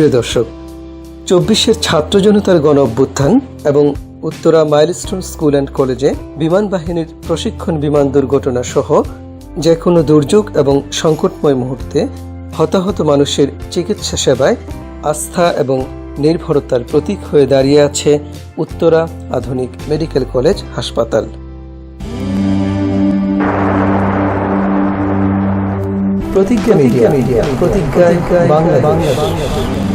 প্রিয় দর্শক, চব্বিশের ছাত্র জনতার গণ অভ্যুত্থান এবং উত্তরা মাইলস্টোন স্কুল অ্যান্ড কলেজে বিমান বাহিনীর প্রশিক্ষণ বিমান দুর্ঘটনা সহ যে কোনো দুর্যোগ এবং সংকটময় মুহূর্তে হতাহত মানুষের চিকিৎসা সেবায় আস্থা এবং নির্ভরতার প্রতীক হয়ে দাঁড়িয়ে আছে উত্তরা আধুনিক মেডিকেল কলেজ হাসপাতাল। প্রতিজ্ঞা মিডিয়া মিডিয়া, প্রতিজ্ঞায় বাংলাদেশ।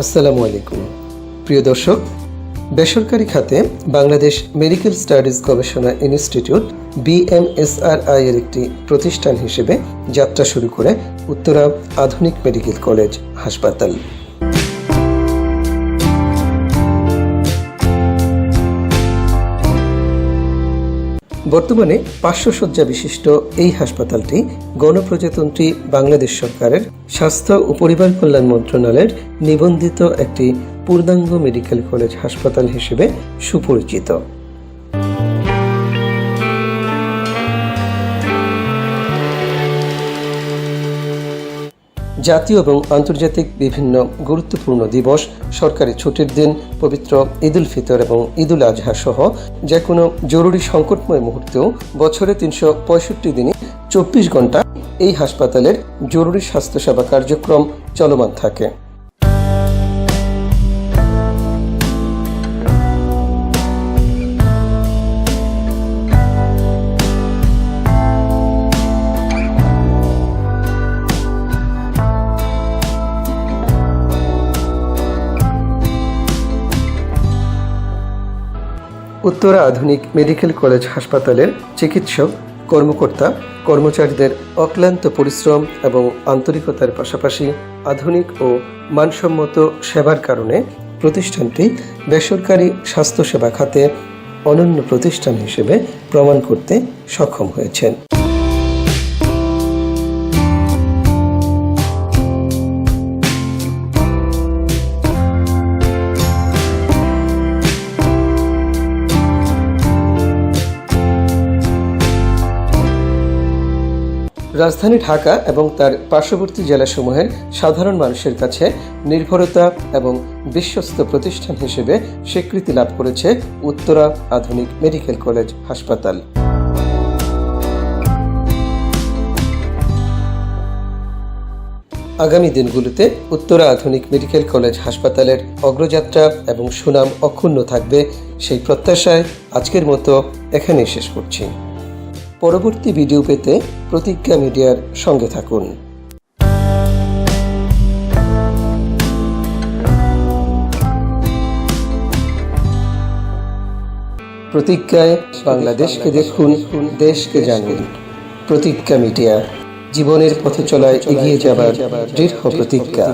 আসসালামু আলাইকুম। প্রিয় দর্শক, বেসরকারি খাতে বাংলাদেশ মেডিকেল স্টাডিজ গবেষণা ইনস্টিটিউট বিএমএসআরআই এর একটি প্রতিষ্ঠান হিসেবে যাত্রা শুরু করে উত্তরা আধুনিক মেডিকেল কলেজ হাসপাতাল। বর্তমানে পাঁচশো শয্যা বিশিষ্ট এই হাসপাতালটি গণপ্রজাতন্ত্রী বাংলাদেশ সরকারের স্বাস্থ্য ও পরিবার কল্যাণ মন্ত্রণালয়ের নিবন্ধিত একটি পূর্ণাঙ্গ মেডিকেল কলেজ হাসপাতাল হিসেবে সুপরিচিত। জাতীয় এবং আন্তর্জাতিক বিভিন্ন গুরুত্বপূর্ণ দিবস, সরকারি ছুটির দিন, পবিত্র ঈদ উল ফিতর এবং ঈদ উল আজহা সহ যে কোনো জরুরি সংকটময় মুহূর্তেও বছরে তিনশো পঁয়ষট্টি দিনে চব্বিশ ঘণ্টা এই হাসপাতালের জরুরি স্বাস্থ্যসেবা কার্যক্রম চলমান থাকে। উত্তরা আধুনিক মেডিকেল কলেজ হাসপাতালের চিকিৎসক, কর্মকর্তা, কর্মচারীদের অক্লান্ত পরিশ্রম এবং আন্তরিকতার পাশাপাশি আধুনিক ও মানসম্মত সেবার কারণে প্রতিষ্ঠানটি বেসরকারি স্বাস্থ্যসেবা খাতে অনন্য প্রতিষ্ঠান হিসেবে প্রমাণ করতে সক্ষম হয়েছেন। রাজধানী ঢাকা এবং তার পার্শ্ববর্তী জেলাসমূহের সাধারণ মানুষের কাছে নির্ভরতা এবং বিশ্বস্ত প্রতিষ্ঠান হিসেবে স্বীকৃতি লাভ করেছে উত্তরা আধুনিক মেডিকেল কলেজ হাসপাতাল। আগামী দিনগুলোতে উত্তরা আধুনিক মেডিকেল কলেজ হাসপাতালের অগ্রযাত্রা এবং সুনাম অক্ষুণ্ণ থাকবে সেই প্রত্যাশায় আজকের মতো এখানেই শেষ করছি। পরবর্তী ভিডিও পেতে প্রতিজ্ঞা মিডিয়ার সঙ্গে থাকুন। প্রতিজ্ঞায় বাংলাদেশকে দেখুন, দেশকে জানুন। প্রতিজ্ঞা মিডিয়া, জীবনের পথে চলায় এগিয়ে যাবার দৃঢ় প্রতিজ্ঞা।